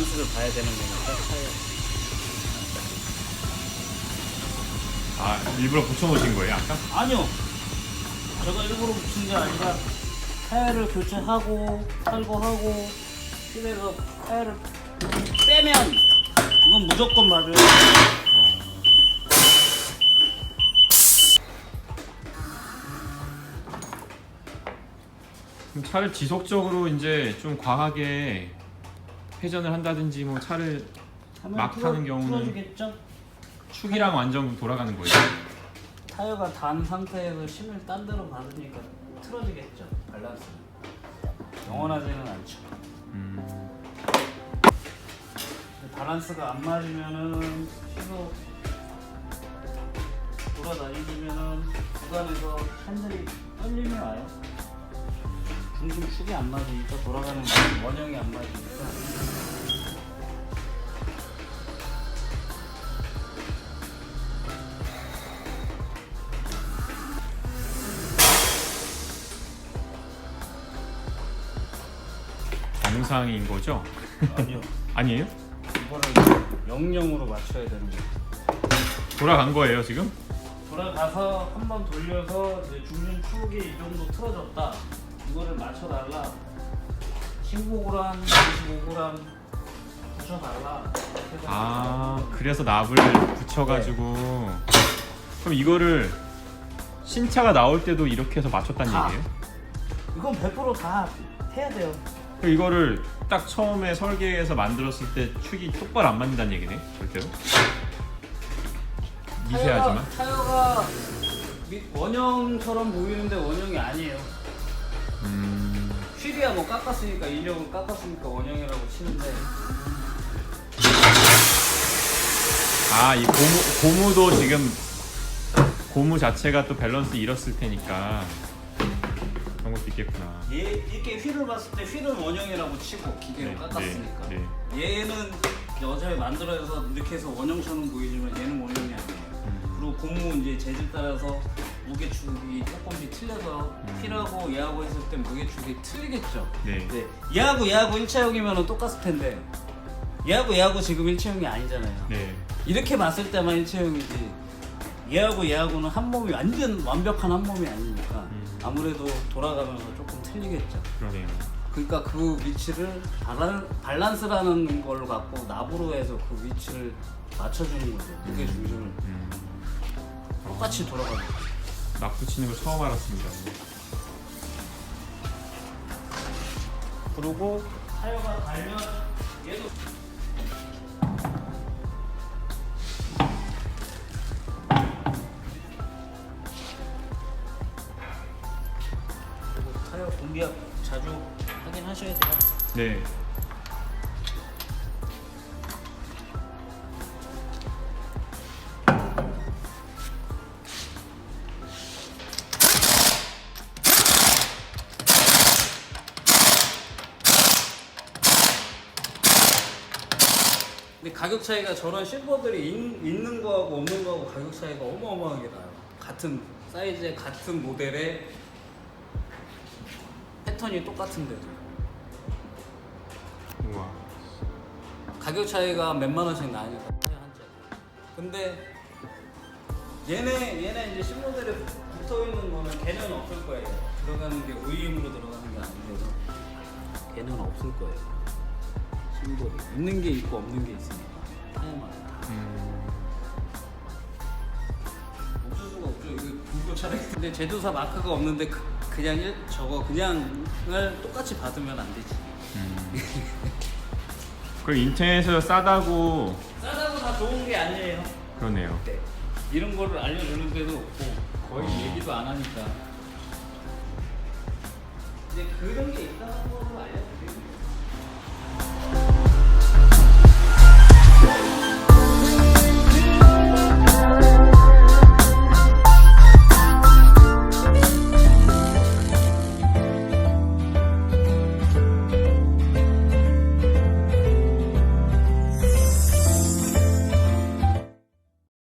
밸런스를 봐야 되는 거니까. 아 일부러 붙여놓으신 거예요 아까? 아니요. 제가 일부러 붙인 게 아니라 타이어를 교체하고 탈거하고 실에서 타이어를 빼면 이건 무조건 맞아요. 그럼 차를 지속적으로 이제 좀 과하게 회전을 한다든지 뭐 차를 하면 막 틀어- 타는 경우는- 틀어주겠죠? 축이랑 완전 돌아가는 거예요. 타이어가 단 상태에서 힘을 딴 데로 받으니까 틀어지겠죠 밸런스. 영원하지는 않죠. 음, 근데 밸런스가 안 맞으면은 계속 돌아다니면은 구간에서 핸들이 떨림이 와요. 중심 축이 안 맞으니까 돌아가는 원형이 안 맞으니까. 정상인 거죠? 아니요. 아니에요? 이거를 영영으로 맞춰야 되는 거예요. 돌아간 거예요 지금? 돌아가서 한번 돌려서 이제 중심 축이 이 정도 틀어졌다. 이거를 맞춰달라. 15g, 25g 붙여달라. 이렇게 아 그래서 납을 붙여가지고 그럼 이거를 신차가 나올 때도 이렇게 해서 맞췄다는 다. 얘기예요? 이건 100%다 해야 돼요. 그럼 이거를 딱 처음에 설계해서 만들었을 때 축이 똑바로 안 맞는다는 얘기네 절대로? 미세하지만 타이어가, 타이어가 미- 원형처럼 보이는데 원형이 아니에요. 음, 휠이야 뭐 깎았으니까 인력을 깎았으니까 원형이라고 치는데. 아 이 고무, 고무도 지금 고무 자체가 또 밸런스 잃었을 테니까 그런 것도 있겠구나. 얘 이렇게 휠을 봤을 때 휠은 원형이라고 치고 기계로 네, 깎았으니까. 네, 얘는 어차피 만들어서 이렇게 해서 원형처럼 보이지만 얘는 원형이 아니에요. 음, 그리고 고무 이제 재질 따라서 무게축이 조금씩 틀려서 음. 휠하고 얘하고 했을 때 무게축이 틀리겠죠. 네. 네. 얘하고 얘하고 일체형이면 똑같을 텐데 얘하고 얘하고 지금 일체형이 아니잖아요. 네. 이렇게 봤을 때만 일체형이지 얘하고 얘하고는 한 몸이 완전 완벽한 한 몸이 아니니까 음. 아무래도 돌아가면서 조금 틀리겠죠. 그러네요 그러니까 그 위치를 밸런, 밸런스라는 걸 갖고 납으로 해서 그 위치를 맞춰주는 거죠. 무게 중심을 음, 똑같이 돌아가는 거죠. 납 붙이는 걸 처음 알았습니다 그리고 타이어가 달면 얘도 그리고 타이어 공기압 자주 확인하셔야 돼요. 네 근데 가격 차이가 저런 실버들이 있, 있는 거하고 없는 거하고 가격 차이가 어마어마하게 나요. 같은 사이즈의 같은 모델의 패턴이 똑같은데도 우와 가격 차이가 몇만 원씩 나니까 한 짝. 근데 얘네 얘네 이제 신모델에 붙어 있는 거는 걔는 없을 거예요. 들어가는 게 OEM으로 들어가는 게 아니라서 걔는 없을 거예요. 신모델이 있는 게 있고 없는 게 있으니까 타이어만 음, 없을 수가 없죠. 이거 불교 차량. 근데 제조사 마크가 없는데 그, 그냥 일, 저거 그냥을 똑같이 받으면 안 되지. 음. 그 인터넷에서 싸다고 싸다고 다 좋은 게 아니에요. 그러네요 네. 이런 거를 알려주는 데도 없고 거의 어. 얘기도 안 하니까 이제 그런 게 있다는 거를 알려드리는 거예요.